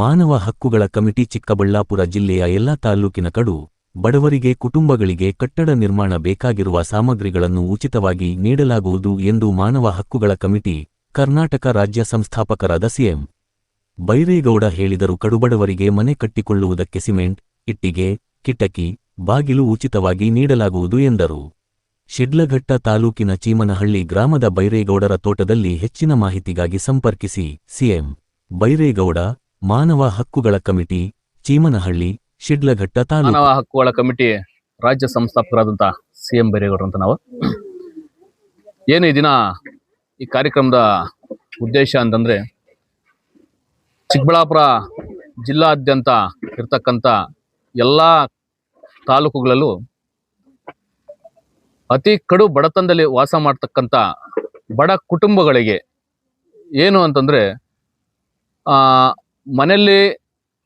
ಮಾನವ ಹಕ್ಕುಗಳ ಕಮಿಟಿ ಚಿಕ್ಕಬಳ್ಳಾಪುರ ಜಿಲ್ಲೆಯ ಎಲ್ಲ ತಾಲ್ಲೂಕಿನ ಕಡು, ಬಡವರಿಗೆ ಕುಟುಂಬಗಳಿಗೆ ಕಟ್ಟಡ ನಿರ್ಮಾಣ ಬೇಕಾಗಿರುವ ಸಾಮಗ್ರಿಗಳನ್ನು ಉಚಿತವಾಗಿ ನೀಡಲಾಗುವುದು ಎಂದು ಮಾನವ ಹಕ್ಕುಗಳ ಕಮಿಟಿ, ಕರ್ನಾಟಕ ರಾಜ್ಯ ಸಂಸ್ಥಾಪಕರಾದ ಸಿಎಂ ಬೈರೇಗೌಡ ಹೇಳಿದರು. ಕಡುಬಡವರಿಗೆ ಮನೆ ಕಟ್ಟಿಕೊಳ್ಳುವುದಕ್ಕೆ ಸಿಮೆಂಟ್, ಇಟ್ಟಿಗೆ, ಕಿಟಕಿ, ಬಾಗಿಲು ಉಚಿತವಾಗಿ ನೀಡಲಾಗುವುದು ಎಂದರು. ಶಿಡ್ಲಘಟ್ಟ ತಾಲೂಕಿನ ಚೀಮನಹಳ್ಳಿ ಗ್ರಾಮದ ಬೈರೇಗೌಡರ ತೋಟದಲ್ಲಿ ಹೆಚ್ಚಿನ ಮಾಹಿತಿಗಾಗಿ ಸಂಪರ್ಕಿಸಿ ಸಿಎಂ ಬೈರೇಗೌಡ ಮಾನವ ಹಕ್ಕುಗಳ ಕಮಿಟಿ, ಚೀಮನಹಳ್ಳಿ, ಶಿಡ್ಲಘಟ್ಟ ತಾಲೂಕು. ಮಾನವ ಹಕ್ಕುಗಳ ಕಮಿಟಿ ರಾಜ್ಯ ಸಂಸ್ಥಾಪಕರಾದಂತ ಸಿ ಎಂ ಅಂತ ನಾವು. ಏನು ಈ ದಿನ ಈ ಕಾರ್ಯಕ್ರಮದ ಉದ್ದೇಶ ಅಂತಂದ್ರೆ ಚಿಕ್ಕಬಳ್ಳಾಪುರ ಜಿಲ್ಲಾದ್ಯಂತ ಇರ್ತಕ್ಕಂಥ ಎಲ್ಲ ತಾಲೂಕುಗಳಲ್ಲೂ ಅತಿ ಕಡು ಬಡತನದಲ್ಲಿ ವಾಸ ಮಾಡ್ತಕ್ಕಂಥ ಬಡ ಕುಟುಂಬಗಳಿಗೆ ಏನು ಅಂತಂದ್ರೆ, ಆ ಮನೆಯಲ್ಲಿ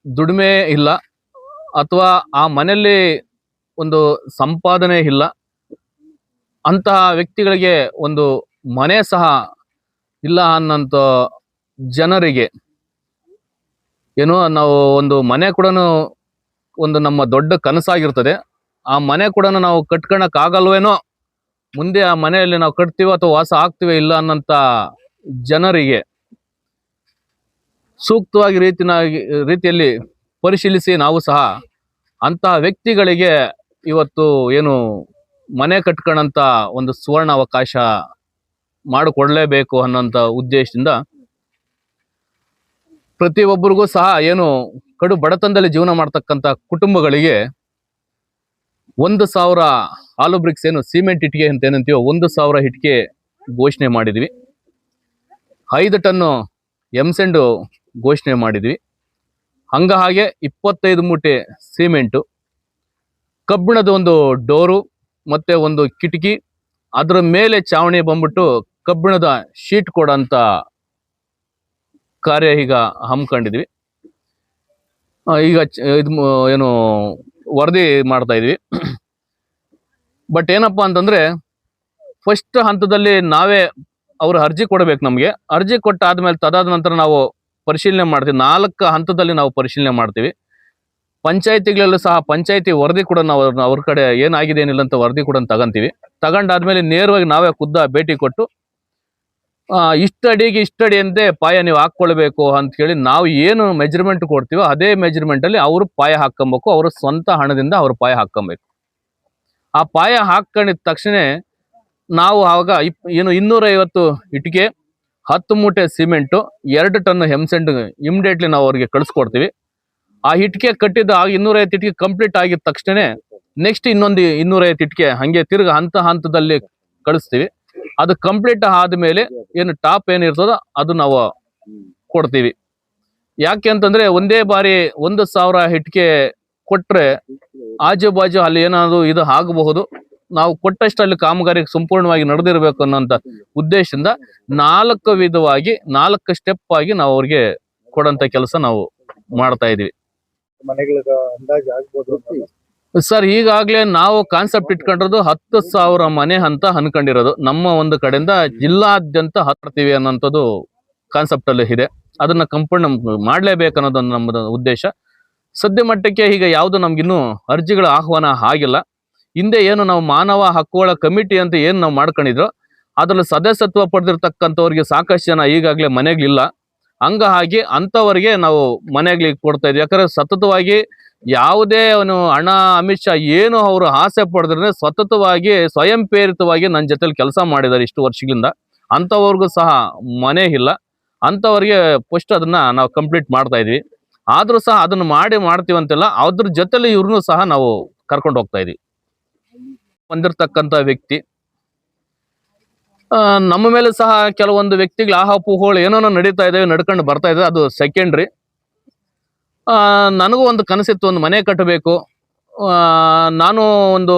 ದುಡಿಮೆ ಇಲ್ಲ ಅಥವಾ ಆ ಮನೆಯಲ್ಲಿ ಒಂದು ಸಂಪಾದನೆ ಇಲ್ಲ, ಅಂತಹ ವ್ಯಕ್ತಿಗಳಿಗೆ ಒಂದು ಮನೆ ಸಹ ಇಲ್ಲ ಅನ್ನೋಂಥ ಜನರಿಗೆ ಏನು ನಾವು ಒಂದು ಮನೆ ಕೂಡ ಒಂದು ನಮ್ಮ ದೊಡ್ಡ ಕನಸಾಗಿರ್ತದೆ. ಆ ಮನೆ ಕೂಡ ನಾವು ಕಟ್ಕೊಳಕ್ಕಾಗಲ್ವೇನೋ ಮುಂದೆ ಆ ಮನೆಯಲ್ಲಿ ನಾವು ಕಟ್ತೀವೋ ಅಥವಾ ವಾಸ ಆಗ್ತೀವೋ ಇಲ್ಲ ಅನ್ನೋಂಥ ಜನರಿಗೆ ಸೂಕ್ತವಾಗಿ ರೀತಿನ ರೀತಿಯಲ್ಲಿ ಪರಿಶೀಲಿಸಿ ನಾವು ಸಹ ಅಂತಹ ವ್ಯಕ್ತಿಗಳಿಗೆ ಇವತ್ತು ಏನು ಮನೆ ಕಟ್ಕೊಳ್ಳೋಂಥ ಒಂದು ಸುವರ್ಣ ಅವಕಾಶ ಮಾಡಿಕೊಡಲೇಬೇಕು ಅನ್ನೋಂಥ ಉದ್ದೇಶದಿಂದ ಪ್ರತಿಯೊಬ್ಬರಿಗೂ ಸಹ ಏನು ಕಡು ಬಡತನದಲ್ಲಿ ಜೀವನ ಮಾಡ್ತಕ್ಕಂಥ ಕುಟುಂಬಗಳಿಗೆ ಒಂದು ಸಾವಿರ ಆಲೂ ಬ್ರಿಕ್ಸ್ ಏನು ಸಿಮೆಂಟ್ ಇಟ್ಟಿಗೆ ಅಂತ ಏನಂತೀವೋ ಒಂದು ಸಾವಿರ ಇಟ್ಟಿಗೆ ಘೋಷಣೆ ಮಾಡಿದ್ವಿ. ಐದು ಟನ್ನು ಎಮ್ಸೆಂಡು ಘೋಷಣೆ ಮಾಡಿದ್ವಿ. ಹಂಗ ಹಾಗೆ ಇಪ್ಪತ್ತೈದು ಮೂಟೆ ಸಿಮೆಂಟು, ಕಬ್ಬಿಣದ ಒಂದು ಡೋರು ಮತ್ತೆ ಒಂದು ಕಿಟಕಿ, ಅದರ ಮೇಲೆ ಚಾವಣಿ ಬಂದ್ಬಿಟ್ಟು ಕಬ್ಬಿಣದ ಶೀಟ್ ಕೊಡಂತ ಕಾರ್ಯ ಈಗ ಹಮ್ಮಿಕೊಂಡಿದ್ವಿ. ಈಗ ಇದು ಏನು ವರದಿ ಮಾಡ್ತಾ ಇದ್ವಿ. ಬಟ್ ಏನಪ್ಪ ಅಂತಂದ್ರೆ ಫಸ್ಟ್ ಹಂತದಲ್ಲಿ ನಾವೇ ಅವರು ಅರ್ಜಿ ಕೊಡಬೇಕು ನಮಗೆ. ಅರ್ಜಿ ಕೊಟ್ಟಾದ್ಮೇಲೆ ತದಾದ ನಂತರ ನಾವು ಪರಿಶೀಲನೆ ಮಾಡ್ತೀವಿ. ನಾಲ್ಕು ಹಂತದಲ್ಲಿ ನಾವು ಪರಿಶೀಲನೆ ಮಾಡ್ತೀವಿ. ಪಂಚಾಯತಿಗಳಲ್ಲೂ ಸಹ ಪಂಚಾಯತಿ ವರದಿ ಕೂಡ ನಾವು ಅವ್ರ ಕಡೆ ಏನಾಗಿದೆ ಏನಿಲ್ಲ ಅಂತ ವರದಿ ಕೂಡ ತಗಂತೀವಿ. ತಗೊಂಡಾದ್ಮೇಲೆ ನೇರವಾಗಿ ನಾವೇ ಖುದ್ದ ಭೇಟಿ ಕೊಟ್ಟು ಇಷ್ಟಡಿಗೆ ಇಷ್ಟಡಿ ಅಂತೆ ಪಾಯ ನೀವು ಹಾಕ್ಕೊಳ್ಬೇಕು ಅಂತ ಹೇಳಿ ನಾವು ಏನು ಮೆಜರ್ಮೆಂಟ್ ಕೊಡ್ತೀವೋ ಅದೇ ಮೆಜರ್ಮೆಂಟ್ ಅಲ್ಲಿ ಅವರು ಪಾಯ ಹಾಕೊಬೇಕು ಅವರು ಸ್ವಂತ ಹಣದಿಂದ ಅವರು ಪಾಯ ಹಾಕೊಬೇಕು ಆ ಪಾಯ ಹಾಕೊಂಡಿದ ತಕ್ಷಣ ನಾವು ಆವಾಗ ಇಪ್, ಏನು ಇನ್ನೂರ ಐವತ್ತು ಇಟ್ಟಿಗೆ ಹತ್ತು ಮೂಟೆ ಸಿಮೆಂಟು, ಎರಡು ಟನ್ ಹೆಮ್ಸೆಂಟ್ ಇಮಿಡಿಯೇಟ್ಲಿ ನಾವು ಅವ್ರಿಗೆ ಕಳಿಸ್ಕೊಡ್ತೀವಿ. ಆ ಇಟ್ಕೆ ಕಟ್ಟಿದ ಆ ಇನ್ನೂರೈವತ್ತು ಇಟ್ಕೆ ಕಂಪ್ಲೀಟ್ ಆಗಿದ ತಕ್ಷಣ ನೆಕ್ಸ್ಟ್ ಇನ್ನೊಂದು ಇನ್ನೂರೈವತ್ತು ಇಟ್ಕೆ ಹಂಗೆ ತಿರ್ಗ ಹಂತ ಹಂತದಲ್ಲಿ ಕಳಿಸ್ತೀವಿ. ಅದು ಕಂಪ್ಲೀಟ್ ಆದ್ಮೇಲೆ ಏನು ಟಾಪ್ ಏನಿರ್ತದೋ ಅದು ನಾವು ಕೊಡ್ತೀವಿ. ಯಾಕೆ ಅಂತಂದ್ರೆ ಒಂದೇ ಬಾರಿ ಒಂದು ಸಾವಿರ ಇಟ್ಕೆ ಕೊಟ್ರೆ ಆಜು ಬಾಜು ಅಲ್ಲಿ ಏನಾದ್ರು ಇದು ಆಗಬಹುದು. ನಾವು ಕೊಟ್ಟಷ್ಟಲ್ಲಿ ಕಾಮಗಾರಿ ಸಂಪೂರ್ಣವಾಗಿ ನಡೆದಿರಬೇಕು ಅನ್ನೋಂತ ಉದ್ದೇಶದಿಂದ ನಾಲ್ಕು ವಿಧವಾಗಿ ನಾಲ್ಕು ಸ್ಟೆಪ್ ಆಗಿ ನಾವು ಅವ್ರಿಗೆ ಕೊಡಂತ ಕೆಲಸ ನಾವು ಮಾಡ್ತಾ ಇದೀವಿ. ಸರ್ ಈಗಾಗಲೇ ನಾವು ಕಾನ್ಸೆಪ್ಟ್ ಇಟ್ಕೊಂಡಿರೋದು ಹತ್ತು ಸಾವಿರ ಮನೆ ಅಂತ ಅನ್ಕೊಂಡಿರೋದು. ನಮ್ಮ ಒಂದು ಕಡೆಯಿಂದ ಜಿಲ್ಲಾದ್ಯಂತ ಹತ್ತಿರ್ತೀವಿ ಅನ್ನೋಂಥದ್ದು ಕಾನ್ಸೆಪ್ಟ್ ಅಲ್ಲಿ ಇದೆ. ಅದನ್ನ ಕಂಪೌಂಡ್ ಮಾಡ್ಲೇಬೇಕು ಅನ್ನೋದೊಂದು ನಮ್ಮದು ಉದ್ದೇಶ. ಸದ್ಯ ಮಟ್ಟಕ್ಕೆ ಈಗ ಯಾವುದು ನಮ್ಗಿನ್ನೂ ಅರ್ಜಿಗಳ ಆಹ್ವಾನ ಆಗಿಲ್ಲ. ಹಿಂದೆ ಏನು ನಾವು ಮಾನವ ಹಕ್ಕುಗಳ ಕಮಿಟಿ ಅಂತ ಏನು ನಾವು ಮಾಡ್ಕೊಂಡಿದ್ರು, ಅದರಲ್ಲಿ ಸದಸ್ಯತ್ವ ಪಡೆದಿರ್ತಕ್ಕಂಥವ್ರಿಗೆ ಸಾಕಷ್ಟು ಜನ ಈಗಾಗಲೇ ಮನೆಗಳಿಲ್ಲ ಹಂಗಾಗಿ ಹಾಗೆ ಅಂಥವ್ರಿಗೆ ನಾವು ಮನೆಗಳಿಗೆ ಕೊಡ್ತಾ ಇದ್ವಿ. ಯಾಕಂದ್ರೆ ಸತತವಾಗಿ ಯಾವುದೇ ಅವನು ಹಣ, ಅಮಿತ್ ಶಾ ಏನು ಅವರು ಆಸೆ ಪಡೆದ್ರೆ ಸತತವಾಗಿ ಸ್ವಯಂ ಪ್ರೇರಿತವಾಗಿ ನನ್ನ ಜೊತೆಲಿ ಕೆಲಸ ಮಾಡಿದ್ದಾರೆ ಇಷ್ಟು ವರ್ಷಗಳಿಂದ. ಅಂಥವ್ರಿಗೂ ಸಹ ಮನೆ ಇಲ್ಲ. ಅಂಥವ್ರಿಗೆ ಫಸ್ಟ್ ಅದನ್ನ ನಾವು ಕಂಪ್ಲೀಟ್ ಮಾಡ್ತಾ ಇದ್ವಿ. ಆದರೂ ಸಹ ಅದನ್ನು ಮಾಡಿ ಮಾಡ್ತೀವಂತೆಲ್ಲ, ಅದ್ರ ಜೊತೆಲಿ ಇವ್ರನ್ನೂ ಸಹ ನಾವು ಕರ್ಕೊಂಡು ಹೋಗ್ತಾ ಇದೀವಿ. ಬಂದಿರ್ತಕ್ಕಂಥ ವ್ಯಕ್ತಿ. ನಮ್ಮ ಮೇಲೆ ಸಹ ಕೆಲವೊಂದು ವ್ಯಕ್ತಿಗಳು ಆಹಾಪುಗಳು ಏನೋ ನಡೀತಾ ಇದಾವೆ, ನಡ್ಕೊಂಡು ಬರ್ತಾ ಇದೆ ಅದು ಸೆಕೆಂಡ್ರಿ ನನಗೂ ಒಂದು ಕನಸಿತ್ತು, ಒಂದು ಮನೆ ಕಟ್ಟಬೇಕು. ನಾನು ಒಂದು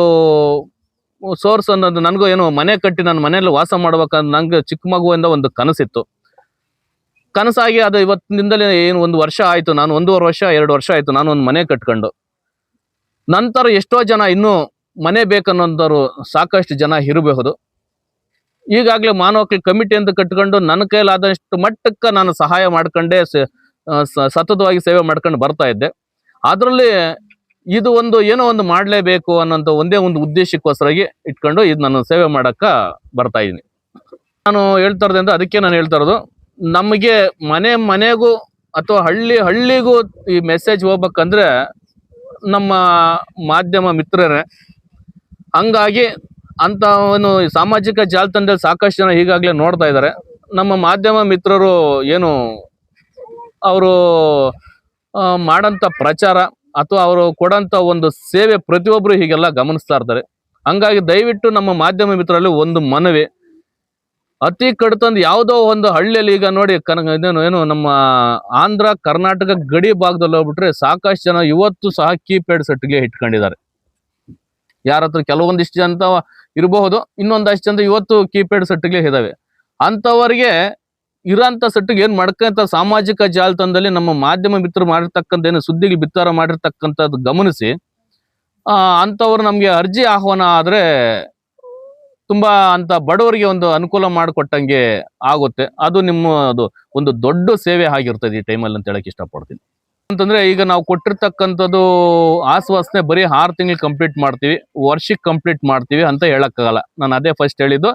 ಸೋರ್ಸ್ ಅನ್ನೋದು, ನನಗೂ ಏನು ಮನೆ ಕಟ್ಟಿ ನಾನು ಮನೆಯಲ್ಲಿ ವಾಸ ಮಾಡ್ಬೇಕಂತ ನಂಗೆ ಚಿಕ್ಕ ಮಗುವಿಂದ ಒಂದು ಕನಸಿತ್ತು. ಕನಸಾಗಿ ಅದು ಇವತ್ತಿನಿಂದಲೇ ಏನು ಒಂದು ವರ್ಷ ಆಯಿತು, ನಾನು ಒಂದೂವರೆ ವರ್ಷ, ಎರಡು ವರ್ಷ ಆಯಿತು, ನಾನು ಒಂದು ಮನೆ ಕಟ್ಕೊಂಡು. ನಂತರ ಎಷ್ಟೋ ಜನ ಇನ್ನೂ ಮನೆ ಬೇಕನ್ನೋಂಥವ್ರು ಸಾಕಷ್ಟು ಜನ ಇರಬಹುದು. ಈಗಾಗಲೇ ಮಾನವ ಕಮಿಟಿ ಅಂತ ಕಟ್ಕೊಂಡು ನನ್ನ ಕೈಲಾದಷ್ಟು ಮಟ್ಟಕ್ಕೆ ನಾನು ಸಹಾಯ ಮಾಡ್ಕೊಂಡೇ ಸತತವಾಗಿ ಸೇವೆ ಮಾಡ್ಕೊಂಡು ಬರ್ತಾ ಇದ್ದೆ. ಅದರಲ್ಲಿ ಇದು ಒಂದು ಏನೋ ಒಂದು ಮಾಡಲೇಬೇಕು ಅನ್ನೋಂಥ ಒಂದೇ ಒಂದು ಉದ್ದೇಶಕ್ಕೋಸ್ಕರಾಗಿ ಇಟ್ಕೊಂಡು ಇದು ನಾನು ಸೇವೆ ಮಾಡಕ್ಕ ಬರ್ತಾ ಇದ್ದೀನಿ. ನಾನು ಹೇಳ್ತಾ ಇರೋದ್ರಿಂದ ಅದಕ್ಕೆ ನಾನು ಹೇಳ್ತಾ ಇರೋದು, ನಮಗೆ ಮನೆ ಮನೆಗೂ ಅಥವಾ ಹಳ್ಳಿ ಹಳ್ಳಿಗೂ ಈ ಮೆಸೇಜ್ ಹೋಗ್ಬೇಕಂದ್ರೆ ನಮ್ಮ ಮಾಧ್ಯಮ ಮಿತ್ರರೇ ಹಂಗಾಗಿ ಅಂತ ಒಂದು ಸಾಮಾಜಿಕ ಜಾಲತಾಣದಲ್ಲಿ ಸಾಕಷ್ಟು ಜನ ಈಗಾಗಲೇ ನೋಡ್ತಾ ಇದ್ದಾರೆ. ನಮ್ಮ ಮಾಧ್ಯಮ ಮಿತ್ರರು ಏನು ಅವರು ಮಾಡಂತ ಪ್ರಚಾರ ಅಥವಾ ಅವರು ಕೊಡಂತ ಒಂದು ಸೇವೆ ಪ್ರತಿಯೊಬ್ಬರು ಹೀಗೆಲ್ಲ ಗಮನಿಸ್ತಾ ಇರ್ತಾರೆ. ಹಂಗಾಗಿ ದಯವಿಟ್ಟು ನಮ್ಮ ಮಾಧ್ಯಮ ಮಿತ್ರರಲ್ಲಿ ಒಂದು ಮನವಿ. ಅತಿ ಕಡ್ತಂದು ಯಾವುದೋ ಒಂದು ಹಳ್ಳಿಯಲ್ಲಿ ಈಗ ನೋಡಿ ಕನ ಏನು ನಮ್ಮ ಆಂಧ್ರ, ಕರ್ನಾಟಕ ಗಡಿ ಭಾಗದಲ್ಲಿ ಹೋಗ್ಬಿಟ್ರೆ ಸಾಕಷ್ಟು ಜನ ಇವತ್ತು ಸಹ ಕೀಪ್ಯಾಡ್ ಸೆಟ್ಗೆ ಇಟ್ಕೊಂಡಿದ್ದಾರೆ. ಯಾರ ಹತ್ರ ಕೆಲವೊಂದಿಷ್ಟು ಜನ ಇರಬಹುದು, ಇನ್ನೊಂದಷ್ಟು ಜನ ಇವತ್ತು ಕೀಪ್ಯಾಡ್ ಸೆಟ್ಗಳೇ ಇದಾವೆ. ಅಂಥವರಿಗೆ ಇರೋಂಥ ಸೆಟ್ಟಿಗೆ ಏನ್ ಮಾಡ್ಕೊಂತ ಸಾಮಾಜಿಕ ಜಾಲತಾಣದಲ್ಲಿ ನಮ್ಮ ಮಾಧ್ಯಮ ಮಿತ್ರರು ಮಾಡಿರ್ತಕ್ಕಂಥ ಏನು ಸುದ್ದಿಗೆ ಬಿತ್ತಾರ ಮಾಡಿರ್ತಕ್ಕಂಥದ್ದು ಗಮನಿಸಿ, ಆ, ಅಂಥವ್ರು ನಮಗೆ ಅರ್ಜಿ ಆಹ್ವಾನ ಆದ್ರೆ ತುಂಬಾ ಅಂತ ಬಡವರಿಗೆ ಒಂದು ಅನುಕೂಲ ಮಾಡಿಕೊಟ್ಟಂಗೆ ಆಗುತ್ತೆ. ಅದು ನಿಮ್ಮ ಅದು ಒಂದು ದೊಡ್ಡ ಸೇವೆ ಆಗಿರ್ತದೆ ಈ ಟೈಮಲ್ಲಿ ಅಂತ ಹೇಳಕ್ ಇಷ್ಟಪಡ್ತೀನಿ. ಅಂತಂದ್ರೆ ಈಗ ನಾವು ಕೊಟ್ಟಿರ್ತಕ್ಕಂಥದ್ದು ಆಶ್ವಾಸನೆ ಬರೀ ಆರು ತಿಂಗಳು ಕಂಪ್ಲೀಟ್ ಮಾಡ್ತೀವಿ ವರ್ಷಕ್ಕೆ ಕಂಪ್ಲೀಟ್ ಮಾಡ್ತೀವಿ ಅಂತ ಹೇಳಕ್ಕಾಗಲ್ಲ. ನಾನು ಅದೇ ಫಸ್ಟ್ ಹೇಳಿದ್ದು.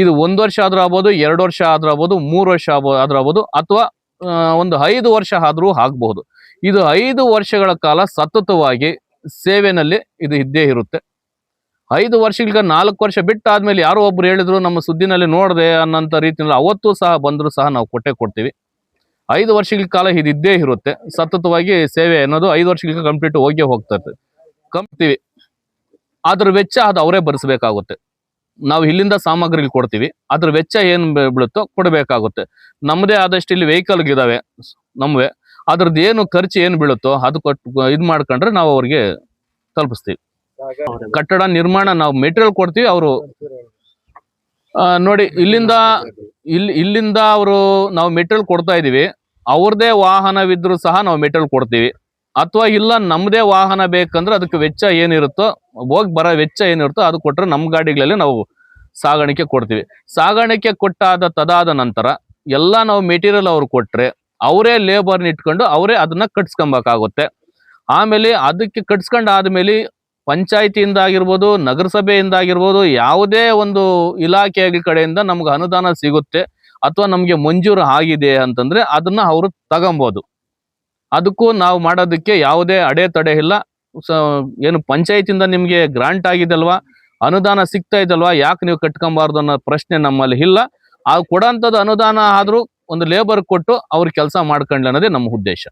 ಇದು ಒಂದು ವರ್ಷ ಆದ್ರೂ ಆಗ್ಬೋದು, ಎರಡು ವರ್ಷ ಆದ್ರೂ ಆಗ್ಬೋದು, ಮೂರು ವರ್ಷ ಆದ್ರೂ ಆಗ್ಬೋದು, ಅಥವಾ ಒಂದು ಐದು ವರ್ಷ ಆದ್ರೂ ಆಗ್ಬಹುದು. ಇದು ಐದು ವರ್ಷಗಳ ಕಾಲ ಸತತವಾಗಿ ಸೇವೆನಲ್ಲಿ ಇದು ಇದ್ದೇ ಇರುತ್ತೆ. ಐದು ವರ್ಷಗಳಿಗೆ ನಾಲ್ಕು ವರ್ಷ ಬಿಟ್ಟಾದ್ಮೇಲೆ ಯಾರೋ ಒಬ್ರು ಹೇಳಿದ್ರು, ನಮ್ಮ ಸುದ್ದಿನಲ್ಲಿ ನೋಡಿದೆ ಅನ್ನೋಂಥ ರೀತಿಯಲ್ಲಿ ಅವತ್ತು ಸಹ ಬಂದರೂ ಸಹ ನಾವು ಕೊಟ್ಟೆ ಕೊಡ್ತೀವಿ. ಐದು ವರ್ಷಗಳ ಕಾಲ ಇದಿದ್ದೇ ಇದ್ದೇ ಇರುತ್ತೆ. ಸತತವಾಗಿ ಸೇವೆ ಅನ್ನೋದು ಐದು ವರ್ಷಗಳಿಗೆ ಕಂಪ್ಲೀಟ್ ಹೋಗೇ ಹೋಗ್ತಾ ಇರ್ತದೆ ಕಂಪ್ತೀವಿ. ಅದ್ರ ವೆಚ್ಚ ಅದು ಅವರೇ ಭರಿಸಬೇಕಾಗುತ್ತೆ. ನಾವು ಇಲ್ಲಿಂದ ಸಾಮಗ್ರಿಗಳು ಕೊಡ್ತೀವಿ. ಅದ್ರ ವೆಚ್ಚ ಏನ್ ಬೀಳುತ್ತೋ ಕೊಡಬೇಕಾಗುತ್ತೆ. ನಮ್ಮದೇ ಆದಷ್ಟು ಇಲ್ಲಿ ವೆಹಿಕಲ್ ಇದಾವೆ. ನಮ್ವೆ. ಅದ್ರದ್ದು ಏನು ಖರ್ಚು ಏನು ಬೀಳುತ್ತೋ ಅದು ಕೊಟ್ಟು ಇದು ಮಾಡ್ಕೊಂಡ್ರೆ ನಾವು ಅವ್ರಿಗೆ ತಲುಪಿಸ್ತೀವಿ. ಕಟ್ಟಡ ನಿರ್ಮಾಣ ನಾವು ಮೆಟೀರಿಯಲ್ ಕೊಡ್ತೀವಿ. ಅವರು ನೋಡಿ ಇಲ್ಲಿಂದ ಇಲ್ಲಿ ಇಲ್ಲಿಂದ ಅವರು ನಾವು ಮೆಟೀರಿಯಲ್ ಕೊಡ್ತಾ ಇದೀವಿ ಅವ್ರದೇ ವಾಹನವಿದ್ರು ಸಹ ನಾವು ಮೆಟೀರಿಯಲ್ ಕೊಡ್ತೀವಿ. ಅಥವಾ ಇಲ್ಲ ನಮ್ಮದೇ ವಾಹನ ಬೇಕಂದ್ರೆ ಅದಕ್ಕೆ ವೆಚ್ಚ ಏನಿರುತ್ತೋ, ಹೋಗಿ ಬರೋ ವೆಚ್ಚ ಏನಿರುತ್ತೋ ಅದು ಕೊಟ್ಟರೆ ನಮ್ಮ ಗಾಡಿಗಳಲ್ಲಿ ನಾವು ಸಾಗಾಣಿಕೆ ಕೊಡ್ತೀವಿ. ಸಾಗಾಣಿಕೆ ಕೊಟ್ಟಾದ ತದಾದ ನಂತರ ಎಲ್ಲ ನಾವು ಮೆಟೀರಿಯಲ್ ಅವ್ರು ಕೊಟ್ಟರೆ ಅವರೇ ಲೇಬರ್ನ ಇಟ್ಕೊಂಡು ಅವರೇ ಅದನ್ನ ಕಟ್ಸ್ಕೊಬೇಕಾಗುತ್ತೆ. ಆಮೇಲೆ ಅದಕ್ಕೆ ಕಟ್ಸ್ಕೊಂಡ್ ಆದ್ಮೇಲೆ ಪಂಚಾಯತಿಯಿಂದ ಆಗಿರ್ಬೋದು ನಗರಸಭೆಯಿಂದ ಆಗಿರ್ಬೋದು ಯಾವುದೇ ಒಂದು ಇಲಾಖೆಯ ಕಡೆಯಿಂದ ನಮ್ಗೆ ಅನುದಾನ ಸಿಗುತ್ತೆ ಅಥವಾ ನಮ್ಗೆ ಮಂಜೂರು ಆಗಿದೆ ಅಂತಂದ್ರೆ ಅದನ್ನ ಅವರು ತಗೊಬೋದು. ಅದಕ್ಕೂ ನಾವು ಮಾಡೋದಕ್ಕೆ ಯಾವುದೇ ಅಡೆತಡೆ ಇಲ್ಲ. ಏನು ಪಂಚಾಯತಿಯಿಂದ ನಿಮ್ಗೆ ಗ್ರಾಂಟ್ ಆಗಿದೆಲ್ವಾ? ಅನುದಾನ ಸಿಗ್ತಾ ಇದಲ್ವಾ? ಯಾಕೆ ನೀವು ಕಟ್ಕೊಂಬಾರ್ದು ಅನ್ನೋ ಪ್ರಶ್ನೆ ನಮ್ಮಲ್ಲಿ ಇಲ್ಲ. ಆ ಕೊಡೋಂಥದ್ದು ಅನುದಾನ ಆದ್ರೂ ಒಂದು ಲೇಬರ್ ಕೊಟ್ಟು ಅವ್ರ ಕೆಲಸ ಮಾಡ್ಕೊಂಡ್ಲಿ ಅನ್ನೋದೇ ನಮ್ಮ ಉದ್ದೇಶ.